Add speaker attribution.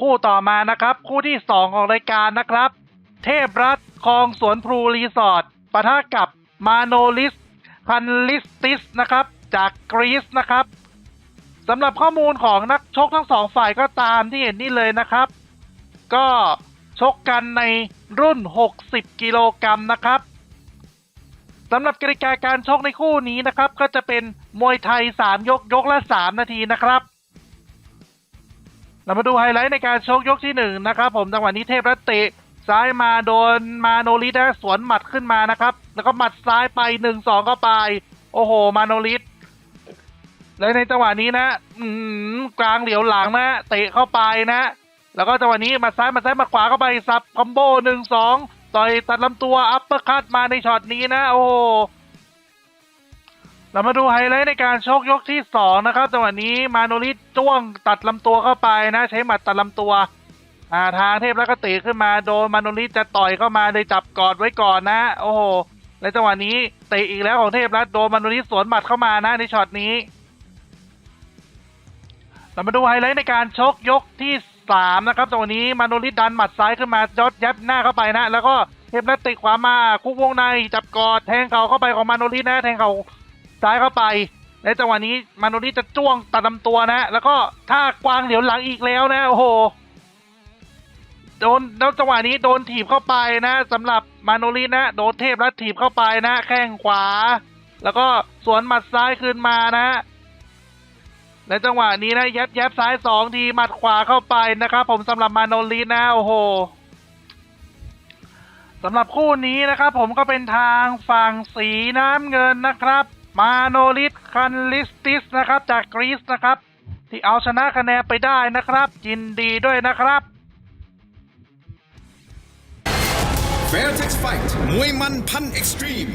Speaker 1: คู่ต่อมานะครับ คู่ที่ 2 ของรายการนะครับ เทพรัฐคลองสวนพลูรีสอร์ทปะทะกับมาโนลิสคันลิสติสนะครับ จากกรีซนะครับสำหรับข้อมูลของนักชกทั้งสองฝ่ายก็ตามที่เห็นนี่เลยนะครับ ก็ชกกันในรุ่น 60 กิโลกรัมนะครับสำหรับกติกาการชกในคู่นี้นะครับ ก็จะเป็นมวยไทย 3 ยกยกละ 3 นาทีนะครับ เรามาดูไฮไลท์ในการชกยกที่หนึ่งนะครับผมจังหวะนี้เทพรัตตะซ้ายมาโดนมาโนริสนะสวนหมัดขึ้นมานะครับ แล้วก็หมัดซ้ายไปหนึ่งสองเข้าไป โอ้โห มาโนริสและในจังหวะนี้นะกลางเหลียวหลังนะเตะเข้าไปนะ แล้วก็จังหวะนี้หมัดซ้ายหมัดซ้ายหมัดขวาเข้าไปสับคอมโบหนึ่งสองต่อยตัดลำตัวอัปเปอร์คัตมาในช็อตนี้นะ โอ้โห เรามาดูไฮไลท์ในการชกยกที่สองนะครับจังหวะนี้มาโนริจ้วงตัดลำตัวเข้าไปนะ ใช้หมัดตัดลำตัวอ่าทางเทพแล้วก็เตะขึ้นมาโดนมาโนริจะต่อยเข้ามาเลยจับกอดไว้ก่อนนะ โอ้โหและจังหวะนี้เตะอีกแล้วของเทพแล้วโดนมาโนริสวนหมัดเข้ามานะในช็อตนี้ เรามาดูไฮไลท์ในการชกยกที่สามนะครับจังหวะนี้มาโนริดันหมัดซ้ายขึ้นมายอดยับหน้าเข้าไปนะ แล้วก็เทพแล้วเตะขวามาคุกวงในจับกอดแทงเข่าเข้าไปของมาโนรินะ แทงเข่า ซ้ายเข้าไป ในจังหวะนี้มาโนริจะจ้วงตัดลำตัวนะ แล้วก็ท่ากวางเหลียวหลังอีกแล้วนะ โอ้โห โดนแล้วจังหวะนี้โดนถีบเข้าไปนะสำหรับมาโนรินะโดนเทพรัดถีบเข้าไปนะแข้งขวา แล้วก็สวนหมัดซ้ายคืนมานะในจังหวะนี้นะยับยับซ้ายสองทีหมัดขวาเข้าไปนะครับผมสำหรับมาโนรินะโอ้โหสำหรับคู่นี้นะครับผมก็เป็นทางฝั่งสีน้ำเงินนะครับ มาโนลิสคันลิสติสนะครับจากกรีซนะครับ ที่เอาชนะคะแนนไปได้นะครับ ยินดีด้วยนะครับ
Speaker 2: Fairtex Fight มวยมันพันเอ็กซ์ตรีม